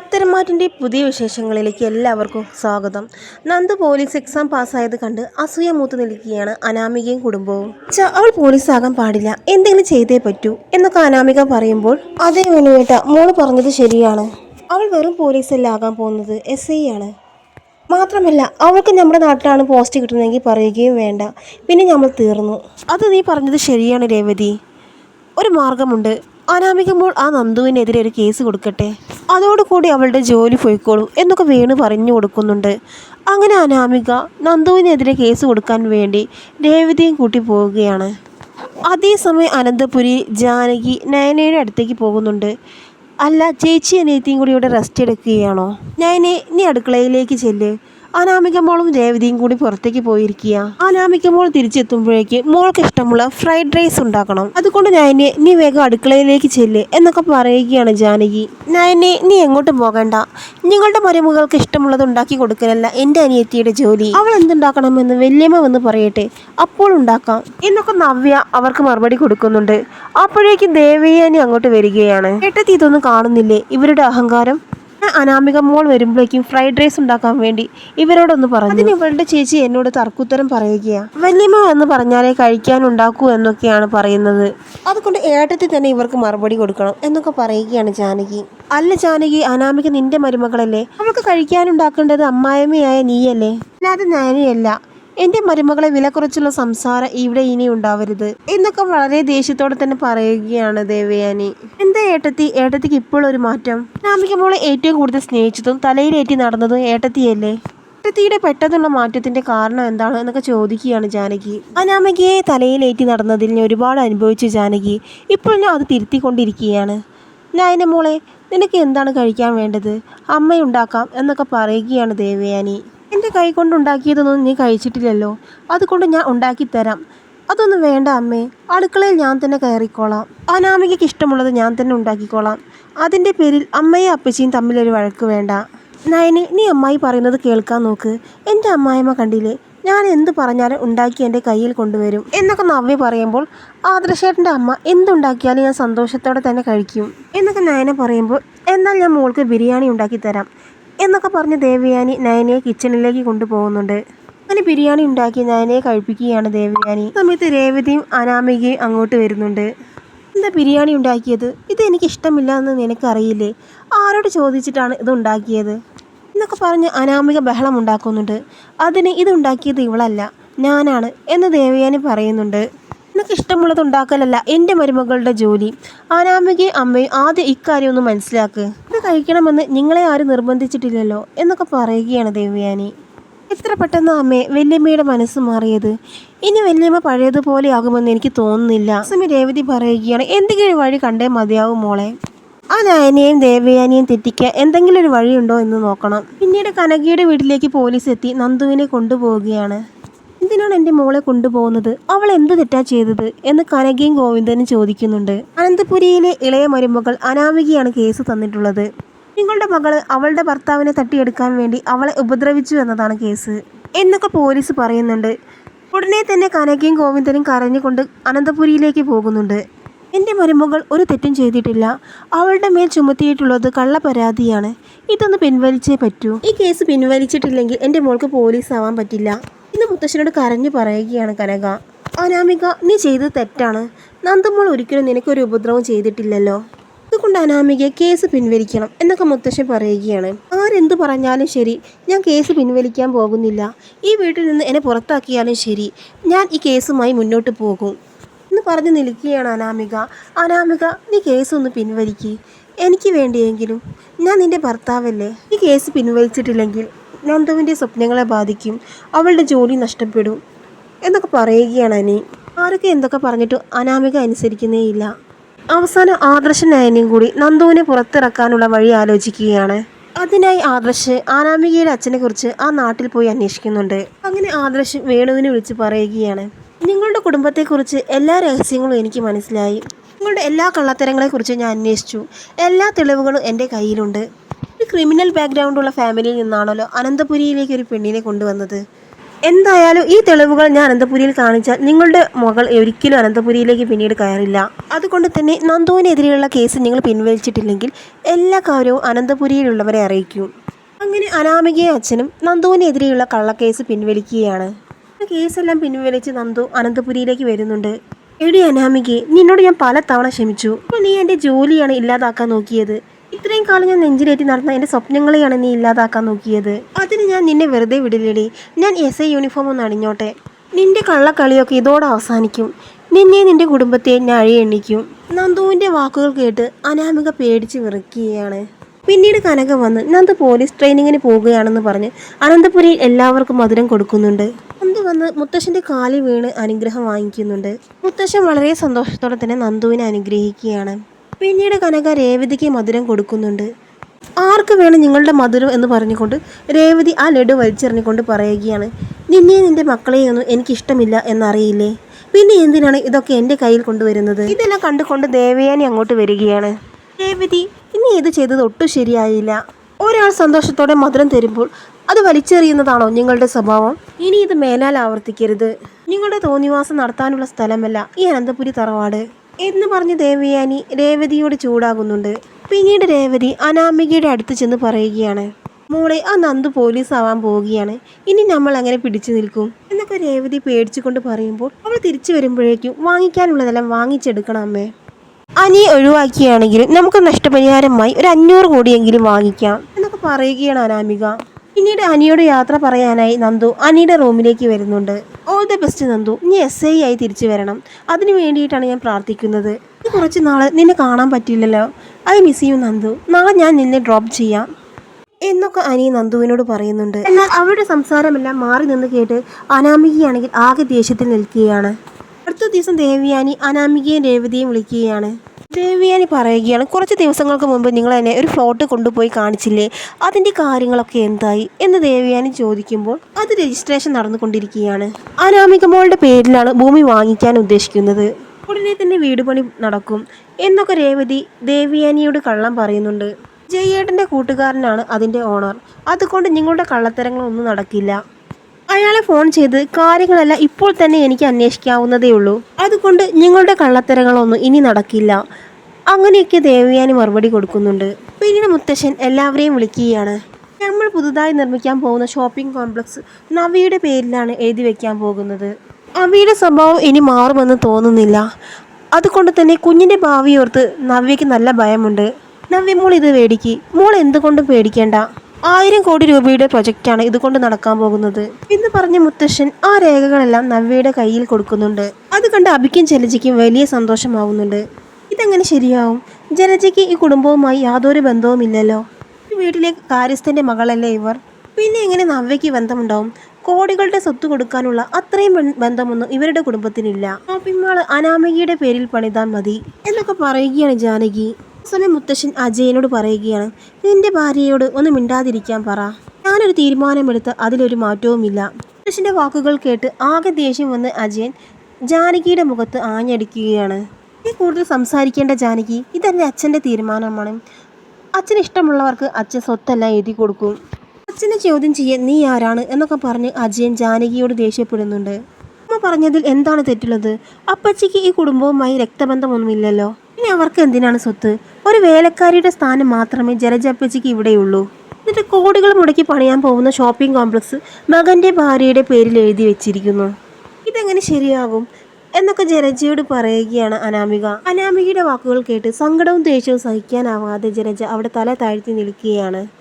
പത്തരമാറ്റിന്റെ പുതിയ വിശേഷങ്ങളിലേക്ക് എല്ലാവർക്കും സ്വാഗതം. നന്ദു പോലീസ് എക്സാം പാസ്സായത് കണ്ട് അസൂയ മൂത്ത് നിൽക്കുകയാണ് അനാമികയും കുടുംബവും. അവൾ പോലീസ് പോലീസാകാൻ പാടില്ല. എന്തെങ്കിലും ചെയ്തേ പറ്റൂ എന്നൊക്കെ അനാമിക പറയുമ്പോൾ അതേ വേണുവേട്ട മോൾ പറഞ്ഞത് ശരിയാണ്. അവൾ വെറും പോലീസല്ല ആകാൻ പോകുന്നത് എസ് ഐ ആണ്. മാത്രമല്ല അവൾക്ക് നമ്മുടെ നാട്ടിലാണ് പോസ്റ്റ് കിട്ടുന്നതെങ്കിൽ പറയുകയും വേണ്ട. പിന്നെ നമ്മൾ തീർന്നു. അത് നീ പറഞ്ഞത് ശരിയാണ് രേവതി. ഒരു മാർഗമുണ്ട്. അനാമിക്കുമ്പോൾ ആ നന്ദുവിനെതിരെ ഒരു കേസ് കൊടുക്കട്ടെ. അതോടുകൂടി അവളുടെ ജോലി പോയിക്കോളൂ എന്നൊക്കെ വേണു പറഞ്ഞു കൊടുക്കുന്നുണ്ട്. അങ്ങനെ അനാമിക നന്ദുവിനെതിരെ കേസ് കൊടുക്കാൻ വേണ്ടി രേവതിയും കൂട്ടി പോവുകയാണ്. അതേസമയം അനന്തപുരി ജാനകി നയനയുടെ അടുത്തേക്ക് പോകുന്നുണ്ട്. അല്ല ചേച്ചി അനിയത്തിയും കൂടി ഇവിടെ റെസ്റ്റ് എടുക്കുകയാണോ? നയനെ നീ അടുക്കളയിലേക്ക് ചെല്ല്. അനാമിക രേവതിയും കൂടി പുറത്തേക്ക് പോയിരിക്കുക അനാമിക മോൾ തിരിച്ചെത്തുമ്പോഴേക്ക് മോൾക്ക് ഇഷ്ടമുള്ള ഫ്രൈഡ് റൈസ് ഉണ്ടാക്കണം. അതുകൊണ്ട് നയനെ നീ വേഗം അടുക്കളയിലേക്ക് ചെല്ല് എന്നൊക്കെ പറയുകയാണ് ജാനകി. നയനെ നീ എങ്ങോട്ടും പോകണ്ട. നിങ്ങളുടെ മരുമകൾക്ക് ഇഷ്ടമുള്ളത് ഉണ്ടാക്കി കൊടുക്കലല്ല എന്റെ അനിയത്തിയുടെ ജോലി. അവൾ എന്തുണ്ടാക്കണമെന്ന് വല്യമ്മ വന്ന് പറയട്ടെ. അപ്പോൾ ഉണ്ടാക്കാം. എന്നൊക്കെ നവ്യ അവർക്ക് മറുപടി കൊടുക്കുന്നുണ്ട്. അപ്പോഴേക്കും ദേവയാനി അങ്ങോട്ട് വരികയാണ്. ഏട്ടത്തി ഇതൊന്നും കാണുന്നില്ലേ? ഇവരുടെ അഹങ്കാരം? അനാമിക മോൾ വരുമ്പോഴേക്കും ഫ്രൈഡ് റൈസ് ഉണ്ടാക്കാൻ വേണ്ടി ഇവരോടൊന്ന് പറഞ്ഞു. അതിന് ഇവളുടെ ചേച്ചി എന്നോട് തർക്കുത്തരം പറയുകയാണ് വല്യമ്മ എന്ന് പറഞ്ഞാലേ കഴിക്കാൻ ഉണ്ടാക്കൂ എന്നൊക്കെയാണ് പറയുന്നത്. അതുകൊണ്ട് ഏട്ടത്തിൽ തന്നെ ഇവർക്ക് മറുപടി കൊടുക്കണം എന്നൊക്കെ പറയുകയാണ് ജാനകി. അല്ല ജാനകി അനാമിക നിന്റെ മരുമകളല്ലേ? അവൾക്ക് കഴിക്കാനുണ്ടാക്കേണ്ടത് അമ്മായമ്മയായ നീയല്ലേ? അല്ലാതെ ഞാനിയല്ല. എന്റെ മരുമകളെ വില കുറച്ചുള്ള സംസാരം ഇവിടെ ഇനി ഉണ്ടാവരുത് എന്നൊക്കെ വളരെ ദേഷ്യത്തോടെ തന്നെ പറയുകയാണ് ദേവയാനി. എന്താ ഏട്ടത്തി? ഏട്ടത്തിക്ക് ഇപ്പോൾ ഒരു മാറ്റം? നാമിക മോളെ ഏറ്റവും കൂടുതൽ സ്നേഹിച്ചതും തലയിലേറ്റി നടന്നതും ഏട്ടത്തിയല്ലേ? ഏട്ടത്തിയുടെ പെട്ടെന്നുള്ള മാറ്റത്തിന്റെ കാരണം എന്താണ് എന്നൊക്കെ ചോദിക്കുകയാണ് ജാനകി. അനാമികയെ തലയിലേറ്റി നടന്നതിൽ ഞാൻ ഒരുപാട് അനുഭവിച്ചു ജാനകി. ഇപ്പോൾ ഞാൻ അത് തിരുത്തിക്കൊണ്ടിരിക്കുകയാണ്. നയന മോളെ നിനക്ക് എന്താണ് കഴിക്കാൻ വേണ്ടത്? അമ്മയുണ്ടാക്കാം എന്നൊക്കെ പറയുകയാണ് ദേവയാനി. എന്റെ കൈ കൊണ്ടുണ്ടാക്കിയതൊന്നും നീ കഴിച്ചിട്ടില്ലല്ലോ. അതുകൊണ്ട് ഞാൻ ഉണ്ടാക്കി തരാം. അതൊന്നും വേണ്ട അമ്മേ. അടുക്കളയിൽ ഞാൻ തന്നെ കയറിക്കോളാം. അനാമികയ്ക്ക് ഇഷ്ടമുള്ളത് ഞാൻ തന്നെ ഉണ്ടാക്കിക്കോളാം. അതിന്റെ പേരിൽ അമ്മയും അപ്പച്ചിയും തമ്മിലൊരു വഴക്ക് വേണ്ട. നയനെ നീ അമ്മായി പറയുന്നത് കേൾക്കാൻ നോക്ക്. എന്റെ അമ്മായിമ്മ കണ്ടില്ലേ? ഞാൻ എന്ത് പറഞ്ഞാലും ഉണ്ടാക്കി എന്റെ കയ്യിൽ കൊണ്ടുവരും. എന്നൊക്കെ നവ്യ പറയുമ്പോൾ ആദർശേട്ടന്റെ അമ്മ എന്തുണ്ടാക്കിയാലും ഞാൻ സന്തോഷത്തോടെ തന്നെ കഴിക്കും. എന്നൊക്കെ നയന പറയുമ്പോൾ എന്നാൽ ഞാൻ മോൾക്ക് ബിരിയാണി ഉണ്ടാക്കി തരാം. എന്നൊക്കെ പറഞ്ഞ് ദേവയാനി നയനയെ കിച്ചണിലേക്ക് കൊണ്ടുപോകുന്നുണ്ട്. അങ്ങനെ ബിരിയാണി ഉണ്ടാക്കി നയനയെ കഴിപ്പിക്കുകയാണ് ദേവയാനി. സമയത്ത് രേവതിയും അനാമികയും അങ്ങോട്ട് വരുന്നുണ്ട്. എന്താ ബിരിയാണി ഉണ്ടാക്കിയത്? ഇത് എനിക്ക് ഇഷ്ടമില്ല എന്ന് നിനക്കറിയില്ലേ? ആരോട് ചോദിച്ചിട്ടാണ് ഇത് ഉണ്ടാക്കിയത്? എന്നൊക്കെ പറഞ്ഞ് അനാമിക ബഹളം ഉണ്ടാക്കുന്നുണ്ട്. അതിന് ഇത് ഉണ്ടാക്കിയത് ഇവളല്ല ഞാനാണ് എന്ന് ദേവയാനി പറയുന്നുണ്ട്. നിനക്ക് ഇഷ്ടമുള്ളത് ഉണ്ടാക്കലല്ല. എന്റെ മരുമകളുടെ ജോലി. അനാമികയും അമ്മയും ആദ്യം ഇക്കാര്യം ഒന്ന് മനസ്സിലാക്ക്. ഇത് കഴിക്കണമെന്ന് നിങ്ങളെ ആരും നിർബന്ധിച്ചിട്ടില്ലല്ലോ എന്നൊക്കെ പറയുകയാണ് ദേവയാനി. എത്ര പെട്ടെന്ന് അമ്മേ വല്യമ്മയുടെ മനസ്സ് മാറിയത്? ഇനി വല്യമ്മ പഴയതുപോലെ ആകുമെന്ന് എനിക്ക് തോന്നുന്നില്ല. അസമി രേവതി പറയുകയാണ് എന്തെങ്കിലും വഴി കണ്ടേ മതിയാവും മോളെ. ആ നയനെയും ദേവയാനിയും തെറ്റിക്കാൻ എന്തെങ്കിലും ഒരു വഴിയുണ്ടോ എന്ന് നോക്കണം. പിന്നീട് കനകയുടെ വീട്ടിലേക്ക് പോലീസ് എത്തി നന്ദുവിനെ കൊണ്ടുപോവുകയാണ്. എന്തിനാണ് എന്റെ മോളെ കൊണ്ടുപോകുന്നത്? അവൾ എന്ത് തെറ്റാ ചെയ്തത്? എന്ന് കനകയും ഗോവിന്ദനും ചോദിക്കുന്നുണ്ട്. അനന്തപുരിയിലെ ഇളയ മരുമകൾ അനാമികയാണ് കേസ് തന്നിട്ടുള്ളത്. നിങ്ങളുടെ മകൾ അവളുടെ ഭർത്താവിനെ തട്ടിയെടുക്കാൻ വേണ്ടി അവളെ ഉപദ്രവിച്ചു എന്നതാണ് കേസ്. എന്നൊക്കെ പോലീസ് പറയുന്നുണ്ട്. ഉടനെ തന്നെ കനകയും ഗോവിന്ദനും കരഞ്ഞുകൊണ്ട് അനന്തപുരിയിലേക്ക് പോകുന്നുണ്ട്. എന്റെ മരുമകൾ ഒരു തെറ്റും ചെയ്തിട്ടില്ല. അവളുടെ മേൽ ചുമത്തിയിട്ടുള്ളത് കള്ള പരാതിയാണ് ഇതൊന്ന് പിൻവലിച്ചേ പറ്റൂ. ഈ കേസ് പിൻവലിച്ചിട്ടില്ലെങ്കിൽ എന്റെ മോൾക്ക് പോലീസ് ആവാൻ പറ്റില്ല. ഇന്ന് മുത്തശ്ശനോട് കരഞ്ഞു പറയുകയാണ് കനക. അനാമിക നീ ചെയ്തത് തെറ്റാണ്. നന്ദമോൾ ഒരിക്കലും നിനക്കൊരു ഉപദ്രവം ചെയ്തിട്ടില്ലല്ലോ. അതുകൊണ്ട് അനാമിക കേസ് പിൻവലിക്കണം എന്നൊക്കെ മുത്തശ്ശൻ പറയുകയാണ്. ആരെന്ത് പറഞ്ഞാലും ശരി ഞാൻ കേസ് പിൻവലിക്കാൻ പോകുന്നില്ല. ഈ വീട്ടിൽ നിന്ന് എന്നെ പുറത്താക്കിയാലും ശരി ഞാൻ ഈ കേസുമായി മുന്നോട്ട് പോകും എന്ന് പറഞ്ഞു നിൽക്കുകയാണ് അനാമിക. അനാമിക നീ കേസ് ഒന്ന് പിൻവലിക്ക്. എനിക്ക് വേണ്ടിയെങ്കിലും ഞാൻ നിന്റെ ഭർത്താവല്ലേ? ഈ കേസ് പിൻവലിച്ചിട്ടില്ലെങ്കിൽ നന്ദുവിന്റെ സ്വപ്നങ്ങളെ ബാധിക്കും. അവളുടെ ജോലി നഷ്ടപ്പെടും. എന്നൊക്കെ പറയുകയാണ് അനി. ആരൊക്കെ എന്തൊക്കെ പറഞ്ഞിട്ട് അനാമിക അനുസരിക്കുന്നേയില്ല അവസാനം ആദർശൻ നയനയും കൂടി നന്ദുവിനെ പുറത്തിറക്കാനുള്ള വഴി ആലോചിക്കുകയാണ്. അതിനായി ആദർശ് അനാമികയുടെ അച്ഛനെ കുറിച്ച് ആ നാട്ടിൽ പോയി അന്വേഷിക്കുന്നുണ്ട്. അങ്ങനെ ആദർശ് വേണുവിനെ വിളിച്ച് പറയുകയാണ്. നിങ്ങളുടെ കുടുംബത്തെക്കുറിച്ച് എല്ലാ രഹസ്യങ്ങളും എനിക്ക് മനസ്സിലായി. നിങ്ങളുടെ എല്ലാ കള്ളത്തരങ്ങളെക്കുറിച്ചും ഞാൻ അന്വേഷിച്ചു. എല്ലാ തെളിവുകളും എന്റെ കയ്യിലുണ്ട്. ഒരു ക്രിമിനൽ ബാക്ക്ഗ്രൗണ്ടുള്ള ഫാമിലിയിൽ നിന്നാണല്ലോ അനന്തപുരിയിലേക്ക് ഒരു പെണ്ണിനെ കൊണ്ടുവന്നത്. എന്തായാലും ഈ തെളിവുകൾ ഞാൻ അനന്തപുരിയിൽ കാണിച്ചാൽ നിങ്ങളുടെ മകൾ ഒരിക്കലും അനന്തപുരിയിലേക്ക് പിന്നീട് കയറില്ല. അതുകൊണ്ട് തന്നെ നന്ദുവിനെതിരെയുള്ള കേസ് നിങ്ങൾ പിൻവലിച്ചിട്ടില്ലെങ്കിൽ എല്ലാ കാര്യവും അനന്തപുരിയിലുള്ളവരെ അറിയിക്കും. അങ്ങനെ അനാമികയെ അച്ഛനും നന്ദുവിനെതിരെയുള്ള കള്ളക്കേസ് പിൻവലിക്കുകയാണ്. കേസെല്ലാം പിൻവലിച്ച് നന്ദു അനന്തപുരിയിലേക്ക് വരുന്നുണ്ട്. എടി അനാമികെ നിന്നോട് ഞാൻ പല തവണ ക്ഷമിച്ചു നീ എന്റെ ജോലിയാണ് ഇല്ലാതാക്കാൻ നോക്കിയത്. ഇത്രയും കാലം ഞാൻ നെഞ്ചിലേറ്റി നടന്ന എന്റെ സ്വപ്നങ്ങളെയാണ് നീ ഇല്ലാതാക്കാൻ നോക്കിയത്. അതിന് ഞാൻ നിന്നെ വെറുതെ വിടില്ലടി. ഞാൻ എസ് ഐ യൂണിഫോം ഒന്ന് അണിഞ്ഞോട്ടെ. നിന്റെ കള്ളക്കളിയൊക്കെ ഇതോടെ അവസാനിക്കും. നിന്നെ നിന്റെ കുടുംബത്തെ ഞാൻ അഴിയെണ്ണിക്കും. നന്ദുവിന്റെ വാക്കുകൾ കേട്ട് അനാമിക പേടിച്ച് വിറക്കുകയാണ് പിന്നീട് കനക വന്ന് നന്ദു പോലീസ് ട്രെയിനിങ്ങിന് പോവുകയാണെന്ന് പറഞ്ഞ് അനന്തപുരിയിൽ എല്ലാവർക്കും മധുരം കൊടുക്കുന്നുണ്ട്. നന്ദു വന്ന് മുത്തശ്ശന്റെ കാലിൽ വീണ് അനുഗ്രഹം വാങ്ങിക്കുന്നുണ്ട്. മുത്തശ്ശൻ വളരെ സന്തോഷത്തോടെ തന്നെ നന്ദുവിനെ അനുഗ്രഹിക്കുകയാണ്. പിന്നീട് കനക രേവതിക്ക് മധുരം കൊടുക്കുന്നുണ്ട്. ആർക്ക് വേണം നിങ്ങളുടെ മധുരം എന്ന് പറഞ്ഞുകൊണ്ട് രേവതി ആ ലഡു വലിച്ചെറിഞ്ഞുകൊണ്ട് പറയുകയാണ്. നിന്നെ നിന്റെ മക്കളെയൊന്നും എനിക്കിഷ്ടമില്ല എന്നറിയില്ലേ? പിന്നെ എന്തിനാണ് ഇതൊക്കെ എന്റെ കയ്യിൽ കൊണ്ടുവരുന്നത്? ഇതെല്ലാം കണ്ടുകൊണ്ട് ദേവയാനി അങ്ങോട്ട് വരികയാണ്. രേവതി ഇനി ഇത് ചെയ്തത് ഒട്ടും ശരിയായില്ല. ഒരാൾ സന്തോഷത്തോടെ മധുരം തരുമ്പോൾ അത് വലിച്ചെറിയുന്നതാണോ നിങ്ങളുടെ സ്വഭാവം? ഇനി ഇത് മേലാൽ ആവർത്തിക്കരുത്. നിങ്ങളുടെ തോന്നിവാസം നടത്താനുള്ള സ്ഥലമല്ല ഈ അനന്തപുരി തറവാട്. എന്ന് പറഞ്ഞ് ദേവയാനി രേവതിയോട് ചൂടാകുന്നുണ്ട്. പിന്നീട് രേവതി അനാമികയുടെ അടുത്ത് ചെന്ന് പറയുകയാണ് മോളെ ആ നന്ദു പോലീസ് ആവാൻ പോവുകയാണ്. ഇനി നമ്മൾ അങ്ങനെ പിടിച്ചു നിൽക്കും? എന്നൊക്കെ രേവതി പേടിച്ചുകൊണ്ട് പറയുമ്പോൾ അവൾ തിരിച്ചു വരുമ്പോഴേക്കും വാങ്ങിക്കാനുള്ളതെല്ലാം വാങ്ങിച്ചെടുക്കണം അമ്മേ. അനിയെ ഒഴിവാക്കിയാണെങ്കിലും നമുക്ക് നഷ്ടപരിഹാരമായി ഒരു അഞ്ഞൂറ് കോടിയെങ്കിലും വാങ്ങിക്കാം എന്നൊക്കെ പറയുകയാണ് അനാമിക. പിന്നീട് അനിയോട് യാത്ര പറയാനായി നന്ദു അനിയുടെ റൂമിലേക്ക് വരുന്നുണ്ട്. All the best Nandu. നീ എസ് ഐ ആയി തിരിച്ചു വരണം. അതിനു വേണ്ടിയിട്ടാണ് ഞാൻ പ്രാർത്ഥിക്കുന്നത്. കുറച്ച് നാൾ നിന്നെ കാണാൻ പറ്റില്ലല്ലോ. I miss you Nandu. നാളെ ഞാൻ നിന്നെ ഡ്രോപ്പ് ചെയ്യാം. എന്നൊക്കെ അനി നന്ദുവിനോട് പറയുന്നുണ്ട്. എന്നാൽ അവരുടെ സംസാരമെല്ലാം മാറി നിന്ന് കേട്ട് അനാമികയാണെങ്കിൽ ആകെ ദേഷ്യത്തിൽ നിൽക്കുകയാണ്. അടുത്ത ദിവസം ദേവിയാനി അനാമികയും രേവതിയും വിളിക്കുകയാണ്. ദേവിയാനി പറയുകയാണ് കുറച്ച് ദിവസങ്ങൾക്ക് മുമ്പ് നിങ്ങൾ എന്നെ ഒരു ഫ്ലോട്ട് കൊണ്ടുപോയി കാണിച്ചില്ലേ? അതിന്റെ കാര്യങ്ങളൊക്കെ എന്തായി? എന്ന് ദേവിയാനി ചോദിക്കുമ്പോൾ അത് രജിസ്ട്രേഷൻ നടന്നുകൊണ്ടിരിക്കുകയാണ്. അനാമിക മോളുടെ പേരിലാണ് ഭൂമി വാങ്ങിക്കാൻ ഉദ്ദേശിക്കുന്നത്. ഉടനെ തന്നെ വീട് പണി നടക്കും എന്നൊക്കെ രേവതി ദേവിയാനിയോട് കള്ളം പറയുന്നുണ്ട്. ജയ്യേട്ടന്റെ കൂട്ടുകാരനാണ് അതിന്റെ ഓണർ അതുകൊണ്ട് നിങ്ങളുടെ കള്ളത്തരങ്ങളൊന്നും നടക്കില്ല. അയാളെ ഫോൺ ചെയ്ത് കാര്യങ്ങളെല്ലാം ഇപ്പോൾ തന്നെ എനിക്ക് അന്വേഷിക്കാവുന്നതേ ഉള്ളൂ. അതുകൊണ്ട് നിങ്ങളുടെ കള്ളത്തരങ്ങളൊന്നും ഇനി നടക്കില്ല. അങ്ങനെയൊക്കെ ദേവയാനി മറുപടി കൊടുക്കുന്നുണ്ട്. പിന്നീട് മുത്തശ്ശൻ എല്ലാവരെയും വിളിക്കുകയാണ്. നമ്മൾ പുതുതായി നിർമ്മിക്കാൻ പോകുന്ന ഷോപ്പിംഗ് കോംപ്ലക്സ് നവിയുടെ പേരിലാണ് എഴുതി വെക്കാൻ പോകുന്നത്. നവിയുടെ സ്വഭാവം ഇനി മാറുമെന്ന് തോന്നുന്നില്ല. അതുകൊണ്ട് തന്നെ കുഞ്ഞിന്റെ ഭാവിയോർത്ത് നവ്യയ്ക്ക് നല്ല ഭയമുണ്ട്. നവ്യ മോൾ ഇത് പേടിക്ക് മോൾ എന്തുകൊണ്ടും പേടിക്കേണ്ട. ആയിരം കോടി രൂപയുടെ പ്രൊജക്റ്റാണ് ഇതുകൊണ്ട് നടക്കാൻ പോകുന്നത്. എന്ന് പറഞ്ഞ മുത്തശ്ശൻ ആ രേഖകളെല്ലാം നവ്യയുടെ കയ്യിൽ കൊടുക്കുന്നുണ്ട്. അത് കണ്ട് അഭിക്കും ജലജയ്ക്കും വലിയ സന്തോഷമാവുന്നുണ്ട്. ഇതെങ്ങനെ ശരിയാവും? ജലജയ്ക്ക് ഈ കുടുംബവുമായി യാതൊരു ബന്ധവുമില്ലല്ലോ. വീട്ടിലെ കാര്യസ്ഥന്റെ മകളല്ലേ ഇവർ? പിന്നെ എങ്ങനെ നവ്യയ്ക്ക് ബന്ധമുണ്ടാവും? കോടികളുടെ സ്വത്ത് കൊടുക്കാനുള്ള അത്രയും ബന്ധമൊന്നും ഇവരുടെ കുടുംബത്തിനില്ല. ഷോപ്പിംഗ് മാൾ അനാമികയുടെ പേരിൽ പണിതാൽ മതി എന്നൊക്കെ പറയുകയാണ് ജാനകി. സമയം മുത്തശ്ശൻ അജയനോട് പറയുകയാണ് നിന്റെ ഭാര്യയോട് ഒന്ന് മിണ്ടാതിരിക്കാൻ പറ. ഞാനൊരു തീരുമാനമെടുത്ത് അതിലൊരു മാറ്റവുമില്ല. മുത്തശ്ശന്റെ വാക്കുകൾ കേട്ട് ആകെ ദേഷ്യം വന്ന് അജയൻ ജാനകിയുടെ മുഖത്ത് ആഞ്ഞടിക്കുകയാണ്. ഈ കൂടുതൽ സംസാരിക്കേണ്ട ജാനകി ഇതെന്റെ അച്ഛന്റെ തീരുമാനമാണ്. അച്ഛന് ഇഷ്ടമുള്ളവർക്ക് അച്ഛൻ സ്വത്തെല്ലാം എഴുതി കൊടുക്കും. അച്ഛനെ ചോദ്യം ചെയ്യാൻ നീ ആരാണ്? എന്നൊക്കെ പറഞ്ഞ് അജയൻ ജാനകിയോട് ദേഷ്യപ്പെടുന്നുണ്ട്. അമ്മ പറഞ്ഞതിൽ എന്താണ് തെറ്റുള്ളത്? അപ്പച്ചിക്ക് ഈ കുടുംബവുമായി രക്തബന്ധമൊന്നുമില്ലല്ലോ. ഇനി അവർക്ക് എന്തിനാണ് സ്വത്ത്? ഒരു വേലക്കാരിയുടെ സ്ഥാനം മാത്രമേ ജലജപ്പച്ചിക്ക് ഇവിടെയുള്ളൂ. എന്നിട്ട് കോടികൾ മുടക്കി പണിയാൻ പോകുന്ന ഷോപ്പിംഗ് കോംപ്ലക്സ് മകന്റെ ഭാര്യയുടെ പേരിൽ എഴുതി വെച്ചിരിക്കുന്നു. ഇതെങ്ങനെ ശരിയാകും? എന്നൊക്കെ ജലജയോട് പറയുകയാണ് അനാമിക. അനാമികയുടെ വാക്കുകൾ കേട്ട് സങ്കടവും ദേഷ്യവും സഹിക്കാനാവാതെ ജലജ അവിടെ തല താഴ്ത്തി നിൽക്കുകയാണ്.